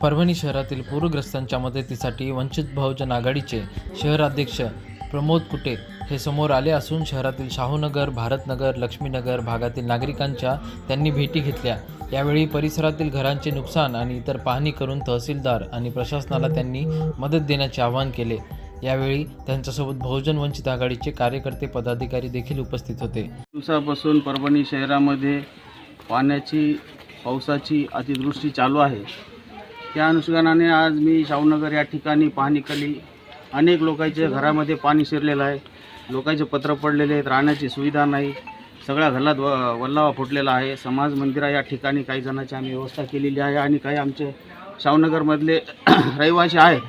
परभणी शहरातील पूरग्रस्तांच्या मदतीसाठी वंचित बहुजन आघाडीचे शहराध्यक्ष प्रमोद कुटे हे समोर आले असून शहरातील शाहूनगर भारतनगर लक्ष्मीनगर भागातील नागरिकांच्या त्यांनी भेटी घेतल्या. यावेळी परिसरातील घरांचे नुकसान आणि इतर पाहणी करून तहसीलदार आणि प्रशासनाला त्यांनी मदत देण्याचे आवाहन केले. यावेळी त्यांच्यासोबत बहुजन वंचित आघाडीचे कार्यकर्ते पदाधिकारी देखील उपस्थित होते. दिवसापासून परभणी शहरामध्ये पाण्याची पावसाची अतिवृष्टी चालू आहे. त्या अनुषंगाने आज मी शाहूनगर या ठिकाणी पाहणी केली. अनेक लोकांच्या घरामध्ये पाणी शिरलेलं आहे. लोकांचे पत्र पडलेले आहेत राहण्याची सुविधा नाही. सगळ्या घरात व वल्लावा फुटलेला आहे. समाज मंदिरा या ठिकाणी काही जणांची आम्ही व्यवस्था केलेली आहे आणि काही आमचे शाहूनगरमधले रहिवासी आहेत.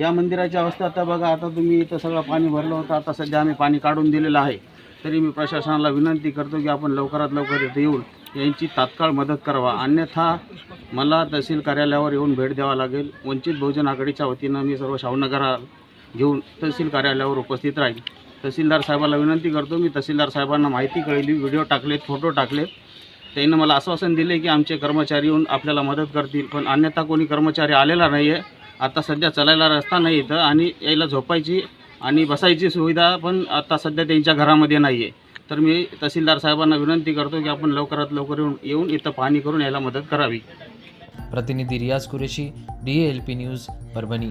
या मंदिराची अवस्था आता बघा आता तुम्ही इथं सगळं पाणी भरलं होतं. आता सध्या आम्ही पाणी काढून दिलेलं आहे. तरी मी प्रशासनाला विनंती करतो की आपण लवकरात लवकर इथं येऊन यांची तात्काळ मदत करावा. अन्यथा मला तहसील कार्यालयावर येऊन भेट द्यावा लागेल. वंचित बहुजन आघाडीच्या वतीनं मी सर्व शाहूनगरा घेऊन तहसील कार्यालयावर उपस्थित राहील. तहसीलदार साहेबाला विनंती करतो मी तहसीलदार साहेबांना माहिती कळली व्हिडिओ टाकलेत फोटो टाकलेत त्यांनी मला आश्वासन दिले की आमचे कर्मचारी येऊन आपल्याला मदत करतील पण अन्यथा कोणी कर्मचारी आलेला नाही आहे आता सध्या चालायला रस्ता नाही इथं आणि यायला झोपायची आणि बसायची सुविधा पण आता सध्या त्यांच्या घरामध्ये नाही आहे तर मी तहसीलदार साहेबांना विनंती करतो की आपण लवकरात लवकर येऊन येऊन इथं पाहणी करून यायला मदत करावी. प्रतिनिधी Riyaz Qureshi D L P news Parbhani.